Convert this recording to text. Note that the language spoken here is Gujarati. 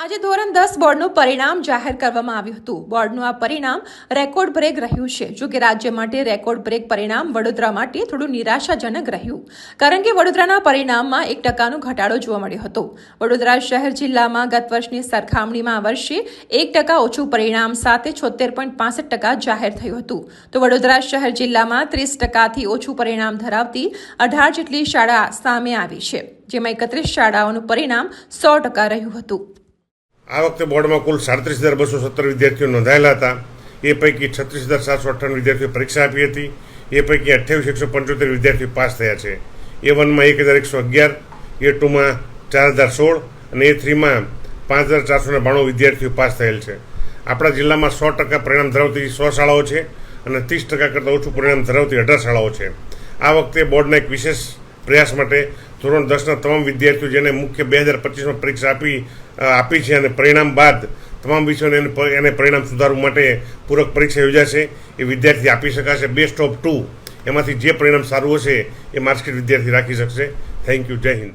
આજે ધોરણ દસ બોર્ડનું પરિણામ જાહેર કરવામાં આવ્યું હતું. બોર્ડનું આ પરિણામ રેકોર્ડ બ્રેક રહ્યું છે. જો કે રાજ્ય માટે રેકોર્ડ બ્રેક પરિણામ વડોદરા માટે થોડું નિરાશાજનક રહ્યું. કારણ કે વડોદરાના પરિણામમાં એક ટકાનો ઘટાડો જોવા મળ્યો હતો. વડોદરા શહેર જિલ્લામાં ગત વર્ષની સરખામણીમાં આ વર્ષે એક ટકા ઓછું પરિણામ સાથે છોતેર પોઈન્ટ પાસઠ ટકા જાહેર થયું હતું. તો વડોદરા શહેર જિલ્લામાં ત્રીસ ટકાથી ઓછું પરિણામ ધરાવતી અઢાર જેટલી શાળા સામે આવી છે, જેમાં એકત્રીસ શાળાઓનું પરિણામ સો ટકા રહ્યું હતું. આ વખતે બોર્ડમાં કુલ સાડત્રીસ હજાર બસો સત્તર વિદ્યાર્થીઓ નોંધાયેલા હતા. એ પૈકી છત્રીસ હજાર સાતસો અઠ્ઠાણું વિદ્યાર્થીઓ પરીક્ષા આપી હતી. એ પૈકી અઠ્યાવીસ, એકસો પંચોતેર વિદ્યાર્થીઓ પાસ થયા છે. એ વનમાં એક હજાર એકસો અગિયાર, એ ટુમાં ચાર હજાર સોળ અને એ થ્રીમાં પાંચ હજાર ચારસો ને બાણું વિદ્યાર્થીઓ પાસ થયેલ છે. આપણા જિલ્લામાં સો ટકા પરિણામ ધરાવતી સો શાળાઓ છે અને ત્રીસ ટકા કરતાં ઓછું પરિણામ ધરાવતી અઢાર શાળાઓ છે. આ વખતે બોર્ડના એક વિશેષ પ્રયાસ માટે ધોરણ દસના તમામ વિદ્યાર્થીઓ જેને મુખ્ય બે હજાર પચીસમાં પરીક્ષા આપી આપી છે અને પરિણામ બાદ તમામ વિષયોને એને પરિણામ સુધારવા માટે પૂરક પરીક્ષા યોજાશે, એ વિદ્યાર્થી આપી શકાશે. બેસ્ટ ઓફ ટુ એમાંથી જે પરિણામ સારું હશે, એ માર્કશીટ વિદ્યાર્થી રાખી શકશે. થેન્ક યુ જય હિન્દ.